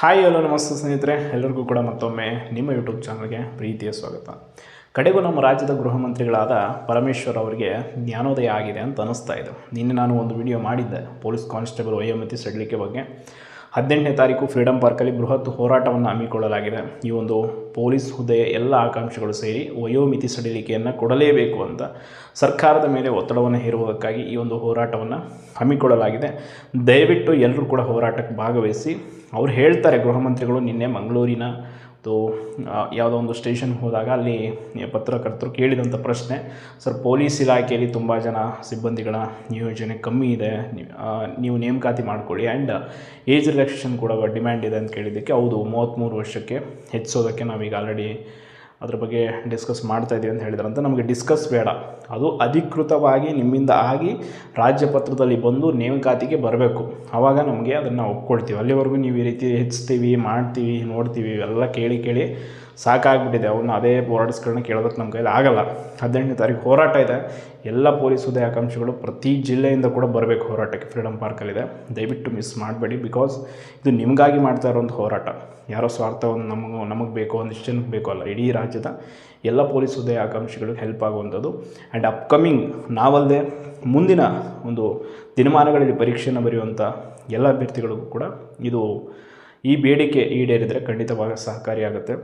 Hi hello ನಮಸ್ತೆ ಸ್ನೇಹಿತರೆ. ಎಲ್ಲರಿಗೂ ಕೂಡ ಮತ್ತೊಮ್ಮೆ ನಿಮ್ಮ ಯೂಟ್ಯೂಬ್ ಚಾನಲ್ಗೆ ಪ್ರೀತಿಯ ಸ್ವಾಗತ. ಕಡೆಗೂ ನಮ್ಮ ರಾಜ್ಯದ ಗೃಹ ಮಂತ್ರಿಗಳಾದ ಪರಮೇಶ್ವರ್ ಅವರಿಗೆ ಜ್ಞಾನೋದಯ ಆಗಿದೆ ಅಂತ ಅನಿಸ್ತಾ ಇದೆ. ನಿನ್ನೆ ನಾನು ಒಂದು ವಿಡಿಯೋ ಮಾಡಿದ್ದೆ, ಪೊಲೀಸ್ ಕಾನ್ಸ್ಟೇಬಲ್ ವಯೋಮಿತಿ ಸಡಿಲಿಕೆ ಬಗ್ಗೆ. ಹದಿನೆಂಟನೇ ತಾರೀಕು ಫ್ರೀಡಂ ಪಾರ್ಕಲ್ಲಿ ಬೃಹತ್ ಹೋರಾಟವನ್ನು ಹಮ್ಮಿಕೊಳ್ಳಲಾಗಿದೆ. ಈ ಒಂದು ಪೊಲೀಸ್ ಹುದ್ದೆಯ ಎಲ್ಲ ಆಕಾಂಕ್ಷಿಗಳು ಸೇರಿ ವಯೋಮಿತಿ ಸಡಿಲಿಕೆಯನ್ನು ಕೊಡಲೇಬೇಕು ಅಂತ ಸರ್ಕಾರದ ಮೇಲೆ ಒತ್ತಡವನ್ನು ಹೇರುವುದಕ್ಕಾಗಿ ಈ ಒಂದು ಹೋರಾಟವನ್ನು ಹಮ್ಮಿಕೊಳ್ಳಲಾಗಿದೆ. ದಯವಿಟ್ಟು ಎಲ್ಲರೂ ಕೂಡ ಹೋರಾಟಕ್ಕೆ ಭಾಗವಹಿಸಿ ಅವ್ರು ಹೇಳ್ತಾರೆ ಗೃಹ ಮಂತ್ರಿಗಳು ನಿನ್ನೆ ಮಂಗಳೂರಿನ ಅದು ಯಾವುದೋ ಒಂದು ಸ್ಟೇಷನ್ ಹೋದಾಗ ಅಲ್ಲಿ ಪತ್ರಕರ್ತರು ಕೇಳಿದಂಥ ಪ್ರಶ್ನೆ, ಸರ್, ಪೊಲೀಸ್ ಇಲಾಖೆಯಲ್ಲಿ ತುಂಬ ಜನ ಸಿಬ್ಬಂದಿಗಳ ನಿಯೋಜನೆ ಕಮ್ಮಿ ಇದೆ ನೀವು ನೇಮಕಾತಿ ಮಾಡಿಕೊಳ್ಳಿ ಆ್ಯಂಡ್ ಏಜ್ ರಿಲ್ಯಾಕ್ಸೇಷನ್ ಕೂಡ ಡಿಮ್ಯಾಂಡ್ ಇದೆ ಅಂತ ಕೇಳಿದ್ದಕ್ಕೆ, ಹೌದು ಮೂವತ್ತ್ಮೂರು ವರ್ಷಕ್ಕೆ ಹೆಚ್ಚಿಸೋದಕ್ಕೆ ನಾವೀಗ ಆಲ್ರೆಡಿ ಅದ್ರ ಬಗ್ಗೆ ಡಿಸ್ಕಸ್ ಮಾಡ್ತಾ ಇದ್ದೀವಿ ಅಂತ ಹೇಳಿದ್ರಂತ. ನಮಗೆ ಡಿಸ್ಕಸ್ ಬೇಡ. ಅದು ಅಧಿಕೃತವಾಗಿ ನಿಮ್ಮಿಂದ ಆಗಿ ರಾಜ್ಯ ಪತ್ರದಲ್ಲಿ ಬಂದು ನೇಮಕಾತಿಗೆ ಬರಬೇಕು. ಆವಾಗ ನಮಗೆ ಅದನ್ನು ಒಪ್ಕೊಳ್ತೀವಿ. ಅಲ್ಲಿವರೆಗೂ ನೀವು ಈ ರೀತಿ ಹೆಚ್ಚಿಸ್ತೀವಿ ಮಾಡ್ತೀವಿ, ನೋಡ್ತೀವಿ, ಇವೆಲ್ಲ ಕೇಳಿ ಕೇಳಿ ಸಾಕಾಗ್ಬಿಟ್ಟಿದೆ. ಅವನ್ನ ಅದೇ ವರ್ಡ್ಸ್ಗಳನ್ನ ಕೇಳೋದಕ್ಕೆ ನಮ್ಮ ಕೈಲಿ ಆಗಲ್ಲ. ಹದಿನೆಂಟನೇ ತಾರೀಕು ಹೋರಾಟ ಇದೆ. ಎಲ್ಲ ಪೊಲೀಸ್ ಹುದ್ದೆ ಆಕಾಂಕ್ಷಿಗಳು ಪ್ರತಿ ಜಿಲ್ಲೆಯಿಂದ ಕೂಡ ಬರಬೇಕು ಹೋರಾಟಕ್ಕೆ. ಫ್ರೀಡಮ್ ಪಾರ್ಕಲ್ಲಿದೆ. ದಯವಿಟ್ಟು ಮಿಸ್ ಮಾಡಬೇಡಿ ಬಿಕಾಸ್ ಇದು ನಿಮಗಾಗಿ ಮಾಡ್ತಾ ಇರೋಂಥ ಹೋರಾಟ. ಯಾರೋ ಸ್ವಾರ್ಥವನ್ನು ನಮಗೆ ನಮಗೆ ಬೇಕು, ಒಂದಿಷ್ಟು ಜನಕ್ಕೆ ಬೇಕೋ ಅಲ್ಲ, ಇಡೀ ರಾಜ್ಯದ ಎಲ್ಲ ಪೊಲೀಸ್ ಹುದ್ದೆ ಆಕಾಂಕ್ಷಿಗಳಿಗೆ ಹೆಲ್ಪ್ ಆಗುವಂಥದ್ದು. ಆ್ಯಂಡ್ ಅಪ್ಕಮಿಂಗ್ ನಾವಲ್ಲದೆ ಮುಂದಿನ ಒಂದು ದಿನಮಾನಗಳಲ್ಲಿ ಪರೀಕ್ಷೆಯನ್ನು ಬರೆಯುವಂಥ ಎಲ್ಲ ಅಭ್ಯರ್ಥಿಗಳಿಗೂ ಕೂಡ ಇದು ಈ ಬೇಡಿಕೆ ಈಡೇರಿದರೆ ಖಂಡಿತವಾಗ ಸಹಕಾರಿಯಾಗುತ್ತೆ.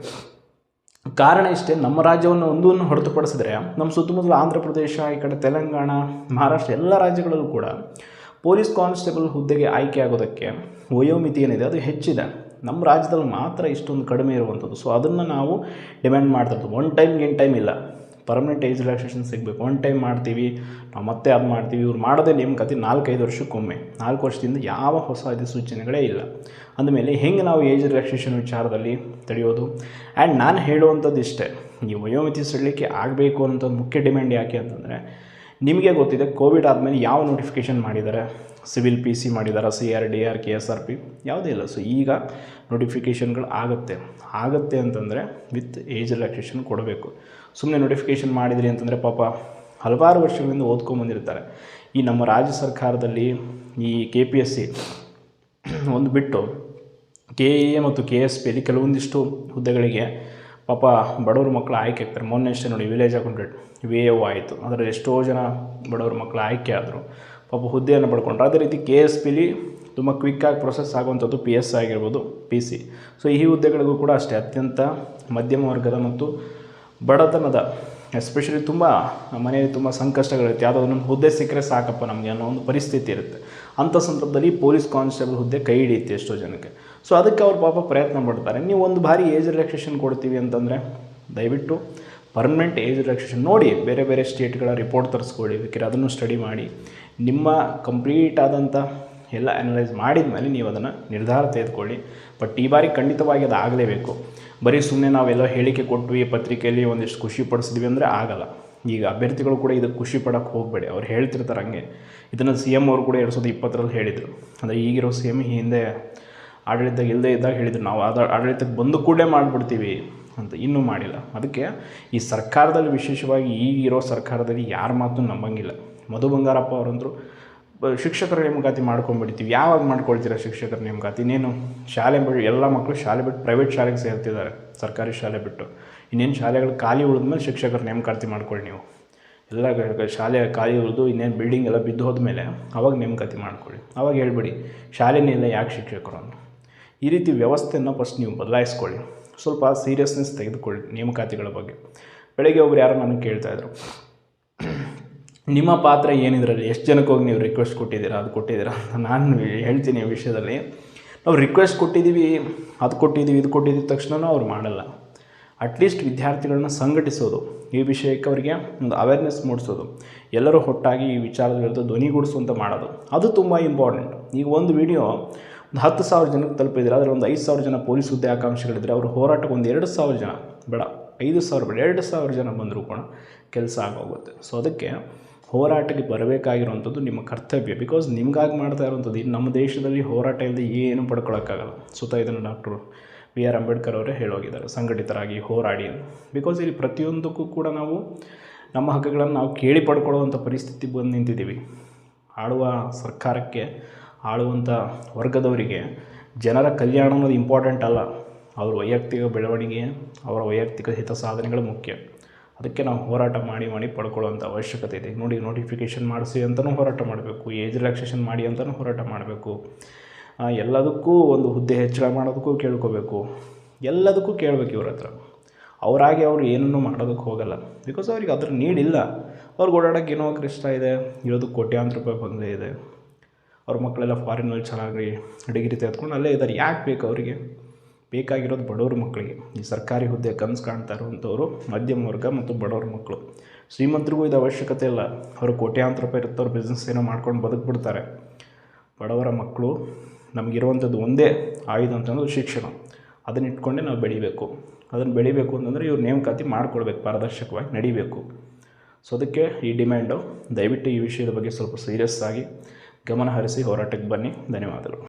ಕಾರಣ ಇಷ್ಟೇ, ನಮ್ಮ ರಾಜ್ಯವನ್ನು ಒಂದನ್ನು ಹೊರತುಪಡಿಸಿದ್ರೆ ನಮ್ಮ ಸುತ್ತಮುತ್ತಲ ಆಂಧ್ರ ಪ್ರದೇಶ, ಈ ಕಡೆ ತೆಲಂಗಾಣ, ಮಹಾರಾಷ್ಟ್ರ ಎಲ್ಲ ರಾಜ್ಯಗಳಲ್ಲೂ ಕೂಡ ಪೊಲೀಸ್ ಕಾನ್ಸ್ಟೇಬಲ್ ಹುದ್ದೆಗೆ ಆಯ್ಕೆ ಆಗೋದಕ್ಕೆ ವಯೋಮಿತಿ ಏನಿದೆ ಅದು ಹೆಚ್ಚಿದೆ. ನಮ್ಮ ರಾಜ್ಯದಲ್ಲಿ ಮಾತ್ರ ಇಷ್ಟೊಂದು ಕಡಿಮೆ ಇರುವಂಥದ್ದು. ಸೊ ಅದನ್ನು ನಾವು ಡಿಮ್ಯಾಂಡ್ ಮಾಡ್ತಿರ್ತೀವಿ ಒನ್ ಟೈಮ್ ಏನು ಟೈಮ್ ಇಲ್ಲ. ಪರ್ಮನೆಂಟ್ ಏಜ್ ರಿಲ್ಯಾಕ್ಸೇಷನ್ ಸಿಗಬೇಕು. ಒನ್ ಟೈಮ್ ಮಾಡ್ತೀವಿ, ನಾವು ಮತ್ತೆ ಅದು ಮಾಡ್ತೀವಿ. ಇವ್ರು ಮಾಡೋದೇ ನೇಮಕಾತಿ ನಾಲ್ಕೈದು ವರ್ಷಕ್ಕೊಮ್ಮೆ. ನಾಲ್ಕು ವರ್ಷದಿಂದ ಯಾವ ಹೊಸ ಅಧಿಸೂಚನೆಗಳೇ ಇಲ್ಲ. ಅಂದಮೇಲೆ ಹೆಂಗೆ ನಾವು ಏಜ್ ರಿಲ್ಯಾಕ್ಸೇಷನ್ ವಿಚಾರದಲ್ಲಿ ತಡೆಯೋದು? ಆ್ಯಂಡ್ ನಾನು ಹೇಳುವಂಥದ್ದು ಇಷ್ಟೇ. ಈ ವಯೋಮಿತಿ ಸಡಲಿಕ್ಕೆ ಆಗಬೇಕು ಅನ್ನೋಂಥ ಮುಖ್ಯ ಡಿಮ್ಯಾಂಡ್ ಯಾಕೆ ಅಂತಂದರೆ, ನಿಮಗೆ ಗೊತ್ತಿದೆ ಕೋವಿಡ್ ಆದಮೇಲೆ ಯಾವ ನೋಟಿಫಿಕೇಷನ್ ಮಾಡಿದ್ದಾರೆ? ಸಿವಿಲ್ ಪಿ ಸಿ ಮಾಡಿದ್ದಾರೆ C R D R, K S R P, ಯಾವುದೇ ಇಲ್ಲ. ಸೊ ಈಗ ನೋಟಿಫಿಕೇಷನ್ಗಳು ಆಗುತ್ತೆ. ಆಗುತ್ತೆ ಅಂತಂದರೆ ವಿತ್ ಏಜ್ ರಿಲ್ಯಾಕ್ಸೇಷನ್ ಕೊಡಬೇಕು. ಸುಮ್ಮನೆ ನೋಟಿಫಿಕೇಷನ್ ಮಾಡಿದ್ರಿ ಅಂತಂದರೆ ಪಾಪ ಹಲವಾರು ವರ್ಷಗಳಿಂದ ಓದ್ಕೊಂಬಂದಿರ್ತಾರೆ ಈ ನಮ್ಮ ರಾಜ್ಯ ಸರ್ಕಾರದಲ್ಲಿ ಈ ಕೆ ಪಿ ಎಸ್ ಸಿ ಒಂದು ಬಿಟ್ಟು ಕೆ ಎ ಮತ್ತು ಕೆ ಎಸ್ ಪಿಯಲ್ಲಿ ಕೆಲವೊಂದಿಷ್ಟು ಹುದ್ದೆಗಳಿಗೆ ಪಾಪ ಬಡವ್ರ ಮಕ್ಕಳು ಆಯ್ಕೆ ಆಗ್ತಾರೆ. ಮೊನ್ನೆ ಅಷ್ಟೇ ನೋಡಿ, ವಿಲೇಜ್ ಅಕೌಂಟೆಂಟ್ ವಿ ಎ ಆಯಿತು. ಅದರಲ್ಲಿ ಎಷ್ಟೋ ಜನ ಬಡವ್ರ ಮಕ್ಕಳು ಆಯ್ಕೆ ಆದರು. ಪಾಪ ಹುದ್ದೆಯನ್ನು ಪಡ್ಕೊಂಡ್ರು. ಅದೇ ರೀತಿ ಕೆ ಎಸ್ ಪಿಲಿ ತುಂಬ ಕ್ವಿಕ್ಕಾಗಿ ಪ್ರೊಸೆಸ್ ಆಗುವಂಥದ್ದು ಪಿ ಎಸ್ ಆಗಿರ್ಬೋದು ಪಿ ಸಿ ಸೊ ಈ ಹುದ್ದೆಗಳಿಗೂ ಕೂಡ ಅಷ್ಟೇ ಅತ್ಯಂತ ಮಧ್ಯಮ ವರ್ಗದ ಮತ್ತು ಬಡತನದ ಎಸ್ಪೆಷಲಿ ತುಂಬ ಮನೆಯಲ್ಲಿ ತುಂಬ ಸಂಕಷ್ಟಗಳಿರುತ್ತೆ. ಯಾವುದೋ ಒಂದು ಹುದ್ದೆ ಸಿಕ್ಕರೆ ಸಾಕಪ್ಪ ನಮಗೆ ಅನ್ನೋ ಒಂದು ಪರಿಸ್ಥಿತಿ ಇರುತ್ತೆ. ಅಂಥ ಸಂದರ್ಭದಲ್ಲಿ ಪೊಲೀಸ್ ಕಾನ್ಸ್ಟೇಬಲ್ ಹುದ್ದೆ ಕೈ ಹಿಡಿಯುತ್ತೆ ಎಷ್ಟೋ ಜನಕ್ಕೆ. ಸೊ ಅದಕ್ಕೆ ಅವ್ರು ಪಾಪ ಪ್ರಯತ್ನ ಪಡ್ತಾರೆ. ನೀವು ಒಂದು ಬಾರಿ ಏಜ್ ರಿಲ್ಯಾಕ್ಸೇಷನ್ ಕೊಡ್ತೀವಿ ಅಂತಂದರೆ ದಯವಿಟ್ಟು ಪರ್ಮನೆಂಟ್ ಏಜ್ ರಿಲ್ಯಾಕ್ಸೇಷನ್ ನೋಡಿ. ಬೇರೆ ಬೇರೆ ಸ್ಟೇಟ್ಗಳ ರಿಪೋರ್ಟ್ ತರಿಸ್ಕೊಳ್ಳಿ. ಬೇಕಿದ್ರೆ ಅದನ್ನು ಸ್ಟಡಿ ಮಾಡಿ. ನಿಮ್ಮ ಕಂಪ್ಲೀಟ್ ಆದಂಥ ಎಲ್ಲ ಅನಲೈಸ್ ಮಾಡಿದ ಮೇಲೆ ನೀವು ಅದನ್ನು ನಿರ್ಧಾರ ತೆಗೆದುಕೊಳ್ಳಿ. ಬಟ್ ಈ ಬಾರಿ ಖಂಡಿತವಾಗಿ ಅದು ಆಗಲೇಬೇಕು. ಬರೀ ಸುಮ್ಮನೆ ನಾವೆಲ್ಲ ಹೇಳಿಕೆ ಕೊಟ್ವಿ ಪತ್ರಿಕೆಯಲ್ಲಿ ಒಂದಿಷ್ಟು ಖುಷಿ ಪಡಿಸಿದ್ವಿ ಅಂದರೆ ಆಗಲ್ಲ. ಈಗ ಅಭ್ಯರ್ಥಿಗಳು ಕೂಡ ಇದಕ್ಕೆ ಖುಷಿ ಪಡೋಕ್ಕೆ ಹೋಗಬೇಡಿ. ಅವ್ರು ಹೇಳ್ತಿರ್ತಾರೆ ಹಂಗೆ. ಇದನ್ನು ಸಿ ಎಂ ಅವರು ಕೂಡ ಎರಡು ಸಾವಿರದ ಇಪ್ಪತ್ತರಲ್ಲಿ ಹೇಳಿದರು. ಅಂದರೆ ಈಗಿರೋ ಸಿ ಎಂ ಹಿಂದೆ ಆಡಳಿತ ಇಲ್ಲದೆ ಇದ್ದಾಗ ಹೇಳಿದರು, ನಾವು ಆದ ಆಡಳಿತಕ್ಕೆ ಬಂದು ಕೂಡಲೇ ಮಾಡಿಬಿಡ್ತೀವಿ ಅಂತ ಇನ್ನೂ ಮಾಡಿಲ್ಲ. ಅದಕ್ಕೆ ಈ ಸರ್ಕಾರದಲ್ಲಿ ವಿಶೇಷವಾಗಿ ಈಗಿರೋ ಸರ್ಕಾರದಲ್ಲಿ ಯಾರ ಮಾತು ನಂಬಂಗಿಲ್ಲ. ಮಧು ಬಂಗಾರಪ್ಪ ಅವರಂದರು. ಶಿಕ್ಷಕರ ನೇಮಕಾತಿ ಮಾಡ್ಕೊಂಡ್ಬಿಡ್ತೀವಿ ಯಾವಾಗ ಮಾಡ್ಕೊಳ್ತೀರಾ ಶಿಕ್ಷಕರ ನೇಮಕಾತಿ? ಇನ್ನೇನು ಶಾಲೆ ಬಿಟ್ಟು ಎಲ್ಲ ಮಕ್ಕಳು ಶಾಲೆ ಬಿಟ್ಟು ಪ್ರೈವೇಟ್ ಶಾಲೆಗೆ ಸೇರ್ತಿದ್ದಾರೆ. ಸರ್ಕಾರಿ ಶಾಲೆ ಬಿಟ್ಟು. ಇನ್ನೇನು ಶಾಲೆಗಳು ಖಾಲಿ ಉಳಿದ್ಮೇಲೆ ಶಿಕ್ಷಕರ ನೇಮಕಾತಿ ಮಾಡ್ಕೊಳ್ಳಿ ನೀವು. ಎಲ್ಲ ಶಾಲೆ ಖಾಲಿ ಉಳಿದು ಇನ್ನೇನು ಬಿಲ್ಡಿಂಗ್ ಎಲ್ಲ ಬಿದ್ದು ಹೋದ್ಮೇಲೆ ಅವಾಗ ನೇಮಕಾತಿ ಮಾಡ್ಕೊಳ್ಳಿ. ಅವಾಗ ಹೇಳ್ಬಿಡಿ, ಶಾಲೆನೇ ಇಲ್ಲ ಯಾಕೆ ಶಿಕ್ಷಕರು ಅಂತ. ಈ ರೀತಿ ವ್ಯವಸ್ಥೆಯನ್ನು ಫಸ್ಟ್ ನೀವು ಬದಲಾಯಿಸ್ಕೊಳ್ಳಿ. ಸ್ವಲ್ಪ ಸೀರಿಯಸ್ನೆಸ್ ತೆಗೆದುಕೊಳ್ಳಿ ನೇಮಕಾತಿಗಳ ಬಗ್ಗೆ. ಬೆಳಗ್ಗೆ ಒಬ್ರು ಯಾರೋ ನನಗೆ ಕೇಳ್ತಾಯಿದ್ರು ನಿಮ್ಮ ಪಾತ್ರ ಏನಿದ್ರಲ್ಲಿ? ಎಷ್ಟು ಜನಕ್ಕೆ ಹೋಗಿ ನೀವು ರಿಕ್ವೆಸ್ಟ್ ಕೊಟ್ಟಿದ್ದೀರಾ? ಅದು ಕೊಟ್ಟಿದ್ದೀರಾ ನಾನು ಹೇಳ್ತೀನಿ ಈ ವಿಷಯದಲ್ಲಿ. ನಾವು ರಿಕ್ವೆಸ್ಟ್ ಕೊಟ್ಟಿದ್ದೀವಿ, ಅದು ಕೊಟ್ಟಿದ್ದೀವಿ, ಇದು ಕೊಟ್ಟಿದ್ದ ತಕ್ಷಣ ಅವ್ರು ಮಾಡಲ್ಲ. ಅಟ್ಲೀಸ್ಟ್ ವಿದ್ಯಾರ್ಥಿಗಳನ್ನ ಸಂಘಟಿಸೋದು. ಈ ವಿಷಯಕ್ಕೆ ಅವರಿಗೆ ಒಂದು ಅವೇರ್ನೆಸ್ ಮೂಡಿಸೋದು. ಎಲ್ಲರೂ ಒಟ್ಟಾಗಿ ಈ ವಿಚಾರದ ವಿರುದ್ಧ ಧ್ವನಿಗೂಡಿಸುವಂತ ಮಾಡೋದು. ಅದು ತುಂಬ ಇಂಪಾರ್ಟೆಂಟ್ ಈಗ ಒಂದು ವಿಡಿಯೋ ಒಂದು ಹತ್ತು ಸಾವಿರ ಜನಕ್ಕೆ ತಲುಪಿದ್ರೆ, ಅದರಲ್ಲಿ ಒಂದು ಐದು ಸಾವಿರ ಜನ ಪೊಲೀಸ್ ಹುದ್ದೆ ಆಕಾಂಕ್ಷಿಗಳಿದ್ದರೆ ಅವರು ಹೋರಾಟಕ್ಕೆ ಒಂದು ಎರಡು ಸಾವಿರ ಜನ, ಬೇಡ, ಐದು ಸಾವಿರ ಬೇಡ, ಎರಡು ಸಾವಿರ ಜನ ಬಂದರೂ ಕೂಡ ಕೆಲಸ ಆಗೋಗುತ್ತೆ. ಸೊ ಅದಕ್ಕೆ ಹೋರಾಟಕ್ಕೆ ಬರಬೇಕಾಗಿರುವಂಥದ್ದು ನಿಮ್ಮ ಕರ್ತವ್ಯ. ಬಿಕಾಸ್ ನಿಮ್ಗಾಗಿ ಮಾಡ್ತಾ ಇರುವಂಥದ್ದು, ಇನ್ನು ನಮ್ಮ ದೇಶದಲ್ಲಿ ಹೋರಾಟ ಇಲ್ಲದೆ ಏನು ಪಡ್ಕೊಳ್ಳೋಕ್ಕಾಗಲ್ಲ ಸುತ್ತ ಇದನ್ನು ಡಾಕ್ಟ್ರು ಬಿ ಆರ್ ಅಂಬೇಡ್ಕರ್ ಅವರೇ ಹೇಳೋಗಿದ್ದಾರೆ, ಸಂಘಟಿತರಾಗಿ ಹೋರಾಡಿ ಬಿಕಾಸ್ ಇಲ್ಲಿ ಪ್ರತಿಯೊಂದಕ್ಕೂ ಕೂಡ ನಾವು ನಮ್ಮ ಹಕ್ಕುಗಳನ್ನು ನಾವು ಕೇಳಿ ಪಡ್ಕೊಳ್ಳುವಂಥ ಪರಿಸ್ಥಿತಿ ಬಂದು ನಿಂತಿದ್ದೀವಿ. ಆಳುವ ಸರ್ಕಾರಕ್ಕೆ, ಆಳುವಂಥ ವರ್ಗದವರಿಗೆ, ಜನರ ಕಲ್ಯಾಣ ಅನ್ನೋದು ಇಂಪಾರ್ಟೆಂಟ್ ಅಲ್ಲ. ಅವ್ರ ವೈಯಕ್ತಿಕ ಬೆಳವಣಿಗೆ, ಅವರ ವೈಯಕ್ತಿಕ ಹಿತ ಸಾಧನೆಗಳು ಮುಖ್ಯ. ಅದಕ್ಕೆ ನಾವು ಹೋರಾಟ ಮಾಡಿ ಮಾಡಿ ಪಡ್ಕೊಳ್ಳೋವಂಥ ಅವಶ್ಯಕತೆ ಇದೆ. ನೋಡಿ ನೋಟಿಫಿಕೇಷನ್ ಮಾಡಿಸಿ ಅಂತಲೂ ಹೋರಾಟ ಮಾಡಬೇಕು. ಏಜ್ ರಿಲ್ಯಾಕ್ಸೇಷನ್ ಮಾಡಿ ಅಂತಲೂ ಹೋರಾಟ ಮಾಡಬೇಕು. ಎಲ್ಲದಕ್ಕೂ ಒಂದು ಹುದ್ದೆ ಹೆಚ್ಚಳ ಮಾಡೋದಕ್ಕೂ ಕೇಳ್ಕೋಬೇಕು. ಎಲ್ಲದಕ್ಕೂ ಕೇಳಬೇಕು ಇವ್ರ ಹತ್ರ. ಅವರಾಗಿ ಅವರು ಏನನ್ನೂ ಮಾಡೋದಕ್ಕೆ ಹೋಗಲ್ಲ. ಬಿಕಾಸ್ ಅವ್ರಿಗೆ ಅದ್ರ ನೀಡಿಲ್ಲ ಅವ್ರಿಗೆ ಓಡಾಡೋಕೆ ಏನೋ ಕಷ್ಟ ಇದೆ. ಇರೋದು ಕೋಟ್ಯಾಂತರ ರೂಪಾಯಿ ಬಂದೇ ಇದೆ. ಅವ್ರ ಮಕ್ಕಳೆಲ್ಲ ಫಾರಿನಲ್ಲಿ ಚೆನ್ನಾಗಿ ಡಿಗ್ರಿ ತೆಗೆದುಕೊಂಡು ಅಲ್ಲೇ ಇದ್ದಾರೆ. ಯಾಕೆ ಬೇಕು ಅವರಿಗೆ? ಬೇಕಾಗಿರೋದು ಬಡವ್ರ ಮಕ್ಕಳಿಗೆ ಈ ಸರ್ಕಾರಿ ಹುದ್ದೆ ಕನಸು ಕಾಣ್ತಾ ಇರುವಂಥವ್ರು ಮಧ್ಯಮ ವರ್ಗ ಮತ್ತು ಬಡವ್ರ ಮಕ್ಕಳು ಶ್ರೀಮಂತರಿಗೂ ಇದು ಅವಶ್ಯಕತೆ ಇಲ್ಲ. ಅವರು ಕೋಟ್ಯಾಂತರ ರೂಪಾಯಿ ಇರುತ್ತವ್ರು ಬಿಸ್ನೆಸ್ ಏನೋ ಮಾಡ್ಕೊಂಡು ಬದುಕ್ಬಿಡ್ತಾರೆ. ಬಡವರ ಮಕ್ಕಳು ನಮಗಿರುವಂಥದ್ದು ಒಂದೇ ಆಯುಧ ಅಂತಂದ್ರೆ ಶಿಕ್ಷಣ. ಅದನ್ನ ಇಟ್ಕೊಂಡೇ ನಾವು ಬೆಳಿಬೇಕು. ಅದನ್ನು ಬೆಳಿಬೇಕು ಅಂತಂದರೆ ಇವ್ರು ನೇಮಕಾತಿ ಮಾಡ್ಕೊಳ್ಬೇಕು, ಪಾರದರ್ಶಕವಾಗಿ ನಡಿಬೇಕು. ಸೊ ಅದಕ್ಕೆ ಈ ಡಿಮ್ಯಾಂಡು ದಯವಿಟ್ಟು ಈ ವಿಷಯದ ಬಗ್ಗೆ ಸ್ವಲ್ಪ ಸೀರಿಯಸ್ ಆಗಿ ಗಮನ ಹರಿಸಿ ಹೋರಾಟಕ್ಕೆ ಬನ್ನಿ. ಧನ್ಯವಾದಗಳು.